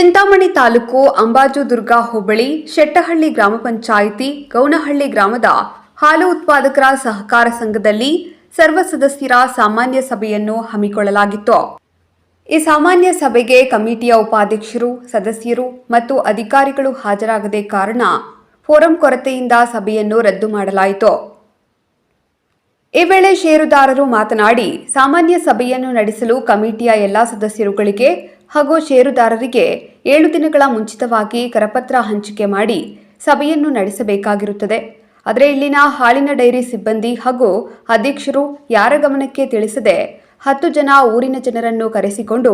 ಚಿಂತಾಮಣಿ ತಾಲೂಕು ಅಂಬಾಜುದುರ್ಗ ಹೋಬಳಿ ಶೆಟ್ಟಹಳ್ಳಿ ಗ್ರಾಮ ಪಂಚಾಯಿತಿ ಗೌನಹಳ್ಳಿ ಗ್ರಾಮದ ಹಾಲು ಉತ್ಪಾದಕರ ಸಹಕಾರ ಸಂಘದಲ್ಲಿ ಸರ್ವ ಸದಸ್ಯರ ಸಾಮಾನ್ಯ ಸಭೆಯನ್ನು ಹಮ್ಮಿಕೊಳ್ಳಲಾಗಿತ್ತು. ಈ ಸಾಮಾನ್ಯ ಸಭೆಗೆ ಕಮಿಟಿಯ ಉಪಾಧ್ಯಕ್ಷರು, ಸದಸ್ಯರು ಮತ್ತು ಅಧಿಕಾರಿಗಳು ಹಾಜರಾಗದೆ ಕಾರಣ ಫೋರಂ ಕೊರತೆಯಿಂದ ಸಭೆಯನ್ನು ರದ್ದು ಮಾಡಲಾಯಿತು. ಈ ವೇಳೆ ಷೇರುದಾರರು ಮಾತನಾಡಿ, ಸಾಮಾನ್ಯ ಸಭೆಯನ್ನು ನಡೆಸಲು ಕಮಿಟಿಯ ಎಲ್ಲಾ ಸದಸ್ಯರುಗಳಿಗೆ ಹಾಗೂ ಷೇರುದಾರರಿಗೆ ಏಳು ದಿನಗಳ ಮುಂಚಿತವಾಗಿ ಕರಪತ್ರ ಹಂಚಿಕೆ ಮಾಡಿ ಸಭೆಯನ್ನು ನಡೆಸಬೇಕಾಗಿರುತ್ತದೆ. ಆದರೆ ಇಲ್ಲಿನ ಹಾಲಿನ ಡೈರಿ ಸಿಬ್ಬಂದಿ ಹಾಗೂ ಅಧ್ಯಕ್ಷರು ಯಾರ ಗಮನಕ್ಕೆ ತಿಳಿಸದೆ ಹತ್ತು ಜನ ಊರಿನ ಜನರನ್ನು ಕರೆಸಿಕೊಂಡು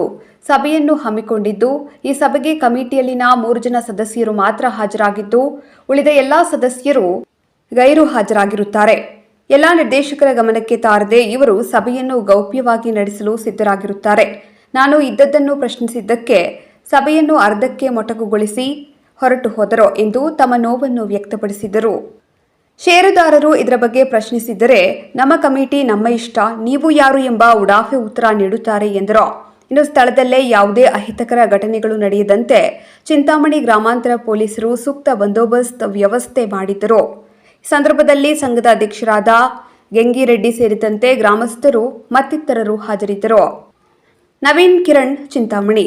ಸಭೆಯನ್ನು ಹಮ್ಮಿಕೊಂಡಿದ್ದು, ಈ ಸಭೆಗೆ ಕಮಿಟಿಯಲ್ಲಿನ ಮೂರು ಜನ ಸದಸ್ಯರು ಮಾತ್ರ ಹಾಜರಾಗಿದ್ದು, ಉಳಿದ ಎಲ್ಲಾ ಸದಸ್ಯರು ಗೈರು ಹಾಜರಾಗಿರುತ್ತಾರೆ. ಎಲ್ಲಾ ನಿರ್ದೇಶಕರ ಗಮನಕ್ಕೆ ತಾರದೆ ಇವರು ಸಭೆಯನ್ನು ಗೌಪ್ಯವಾಗಿ ನಡೆಸಲು ಸಿದ್ಧರಾಗಿರುತ್ತಾರೆ. ನಾನು ಇದ್ದದ್ದನ್ನು ಪ್ರಶ್ನಿಸಿದ್ದಕ್ಕೆ ಸಭೆಯನ್ನು ಅರ್ಧಕ್ಕೆ ಮೊಟಕುಗೊಳಿಸಿ ಹೊರಟು ಹೋದರೋ ಎಂದು ತಮ್ಮ ನೋವನ್ನು ವ್ಯಕ್ತಪಡಿಸಿದರು. ಷೇರುದಾರರು ಇದರ ಬಗ್ಗೆ ಪ್ರಶ್ನಿಸಿದರೆ, ನಮ್ಮ ಕಮಿಟಿ ನಮ್ಮ ಇಷ್ಟ, ನೀವು ಯಾರು ಎಂಬ ಉಡಾಫೆ ಉತ್ತರ ನೀಡುತ್ತಾರೆ ಎಂದರು. ಇನ್ನು ಸ್ಥಳದಲ್ಲೇ ಯಾವುದೇ ಅಹಿತಕರ ಘಟನೆಗಳು ನಡೆಯದಂತೆ ಚಿಂತಾಮಣಿ ಗ್ರಾಮಾಂತರ ಪೊಲೀಸರು ಸೂಕ್ತ ಬಂದೋಬಸ್ತ್ ವ್ಯವಸ್ಥೆ ಮಾಡಿದ್ದರು. ಸಂದರ್ಭದಲ್ಲಿ ಸಂಘದ ಅಧ್ಯಕ್ಷರಾದ ಗೆಂಗಿರೆಡ್ಡಿ ಸೇರಿದಂತೆ ಗ್ರಾಮಸ್ಥರು ಮತ್ತಿತರರು ಹಾಜರಿದ್ದರು. ನವೀನ್ ಕಿರಣ್ ಚಿಂತಾಮಣಿ.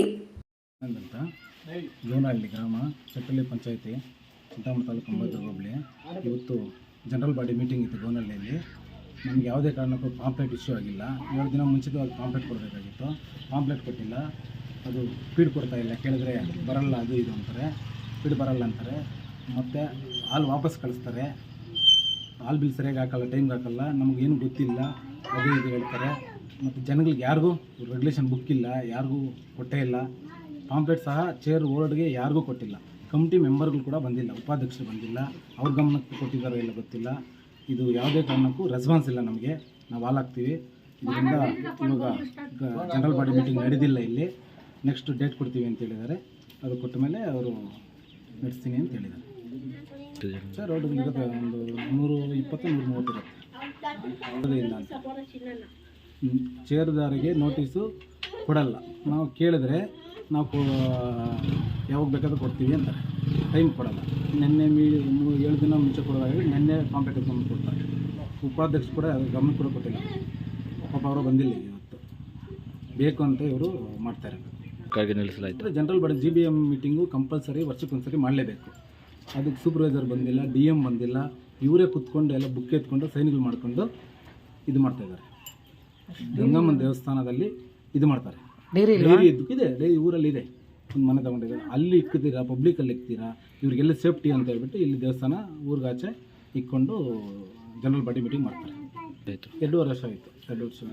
ಜೋನಹಳ್ಳಿ ಗ್ರಾಮ ಚಟ್ಟಳ್ಳಿ ಪಂಚಾಯತಿ ಚಿಂತಾಮಣಿ ತಾಲೂಕು ಅಂಬಾಜುರ್ಗ ಹೋಬಳಿ. ಇವತ್ತು ಜನರಲ್ ಬಾಡಿ ಮೀಟಿಂಗ್ ಇತ್ತು ಗೋನಹಳ್ಳಿಯಲ್ಲಿ. ನಮ್ಗೆ ಯಾವುದೇ ಕಾರಣಕ್ಕೂ ಪಾಂಪ್ಲೆಟ್ ಇಶ್ಯೂ ಆಗಿಲ್ಲ. ಏಳು ದಿನ ಮುಂಚಿತವಾಗಿ ಪಾಂಪ್ಲೆಟ್ ಕೊಡಬೇಕಾಗಿತ್ತು. ಪಾಂಪ್ಲೆಟ್ ಕೊಟ್ಟಿಲ್ಲ. ಅದು ಫೀಡ್ ಕೊಡ್ತಾ ಇಲ್ಲ. ಕೇಳಿದ್ರೆ ಬರಲ್ಲ, ಅದು ಇದು ಅಂತಾರೆ. ಫೀಡ್ ಬರಲ್ಲ ಅಂತಾರೆ. ಮತ್ತು ಹಾಲು ವಾಪಸ್ ಕಳಿಸ್ತಾರೆ. ಹಾಲು ಬಿಲ್ ಸರಿಯಾಗಿ ಹಾಕಲ್ಲ, ಟೈಮ್ಗೆ ಹಾಕಲ್ಲ. ನಮಗೇನು ಗೊತ್ತಿಲ್ಲ. ಅದು ಇದು ಹೇಳ್ತಾರೆ. ಮತ್ತು ಜನಗಳಿಗೆ ಯಾರಿಗೂ ರೆಗ್ಯುಲೇಷನ್ ಬುಕ್ ಇಲ್ಲ ಯಾರಿಗೂ ಕೊಟ್ಟೇ ಇಲ್ಲ. ಪಾಂಪ್ಲೆಟ್ ಸಹ ಚೇರ್ ಓರ್ಡ್ಗೆ ಯಾರಿಗೂ ಕೊಟ್ಟಿಲ್ಲ. ಕಮಿಟಿ ಮೆಂಬರ್ಗಳು ಕೂಡ ಬಂದಿಲ್ಲ ಉಪಾಧ್ಯಕ್ಷರು ಬಂದಿಲ್ಲ. ಅವ್ರ ಗಮನಕ್ಕೆ ಕೊಟ್ಟಿದ್ದಾರೋ ಇಲ್ಲ ಗೊತ್ತಿಲ್ಲ. ಇದು ಯಾವುದೇ ಕಾರಣಕ್ಕೂ ರೆಸ್ಪಾನ್ಸ್ ಇಲ್ಲ ನಮಗೆ. ನಾವು ಹಾಲಾಗ್ತೀವಿ ಹಾಕ್ತೀವಿ. ಇದರಿಂದ ಇವಾಗ ಜನರಲ್ ಬಾಡಿ ಮೀಟಿಂಗ್ ನಡೆದಿಲ್ಲ ಇಲ್ಲಿ. ನೆಕ್ಸ್ಟ್ ಡೇಟ್ ಕೊಡ್ತೀವಿ ಅಂತ ಹೇಳಿದ್ದಾರೆ. ಅದು ಕೊಟ್ಟ ಮೇಲೆ ಅವರು ನಡೆಸ್ತೀನಿ ಅಂತ ಹೇಳಿದ್ದಾರೆ. ಸರ್ ರೋಡ್ ಒಂದು ನೂರು ಇಪ್ಪತ್ತು ನೂರು ಮೂವತ್ತು ಇರುತ್ತೆ. ಇಲ್ಲ ಚೇರ್ದಾರಿಗೆ ನೋಟಿಸು ಕೊಡಲ್ಲ. ನಾವು ಕೇಳಿದ್ರೆ ನಾವು ಯಾವಾಗ ಬೇಕಾದ್ರೂ ಕೊಡ್ತೀವಿ ಅಂತಾರೆ. ಟೈಮ್ ಕೊಡಲ್ಲ. ನಿನ್ನೆ ಮೀ ಏಳು ದಿನ ಮುಂಚೆ ಕೊಡೋದಾಗಿ ನಿನ್ನೆ ಕಾಂಟ್ರಾಕ್ಟ್ ಗಮನ ಕೊಡ್ತಾರೆ. ಉಪಾಧ್ಯಕ್ಷರು ಕೂಡ ಅದು ಗಮನ ಕೂಡ ಕೊಟ್ಟಿಲ್ಲ. ಪಾಪ ಅವರು ಬಂದಿಲ್ಲ ಇವತ್ತು. ಬೇಕು ಅಂತ ಇವರು ಮಾಡ್ತಾರೆ. ನಿಲ್ಲಿಸಲಾಯಿತು. General body G B M meeting compulsory ವರ್ಷಕ್ಕೊಂದ್ಸರಿ ಮಾಡಲೇಬೇಕು. ಅದಕ್ಕೆ ಸೂಪರ್ವೈಸರ್ ಬಂದಿಲ್ಲ ಡಿ ಎಂ ಬಂದಿಲ್ಲ. ಇವರೇ ಕುತ್ಕೊಂಡು ಎಲ್ಲ ಬುಕ್ ಎತ್ಕೊಂಡು ಸೈನ್ಗಳು ಮಾಡ್ಕೊಂಡು ಇದು ಮಾಡ್ತಾ ಇದ್ದಾರೆ. ಗಂಗಮ್ಮನ ದೇವಸ್ಥಾನದಲ್ಲಿ ಇದು ಮಾಡ್ತಾರೆ. ಡೈರಿ ಇದೆ ಡೈರಿ ಊರಲ್ಲಿ ಇದೆ. ಒಂದು ಮನೆ ತಗೊಂಡಿದ್ದಾರೆ. ಅಲ್ಲಿ ಇಕ್ಕಿದ್ದೀರಾ ಪಬ್ಲಿಕಲ್ಲಿ ಇಕ್ತೀರಾ? ಇವ್ರಿಗೆಲ್ಲ ಸೇಫ್ಟಿ ಅಂತ ಹೇಳ್ಬಿಟ್ಟು ಇಲ್ಲಿ ದೇವಸ್ಥಾನ ಊರಿಗಾಚೆ ಇಕ್ಕೊಂಡು ಜನರಲ್ ಬಾಡಿ ಮೀಟಿಂಗ್ ಮಾಡ್ತಾರೆ. ಆಯಿತು. ಎರಡೂವರೆ ವರ್ಷ ಆಯಿತು ಎರಡು ವರ್ಷ.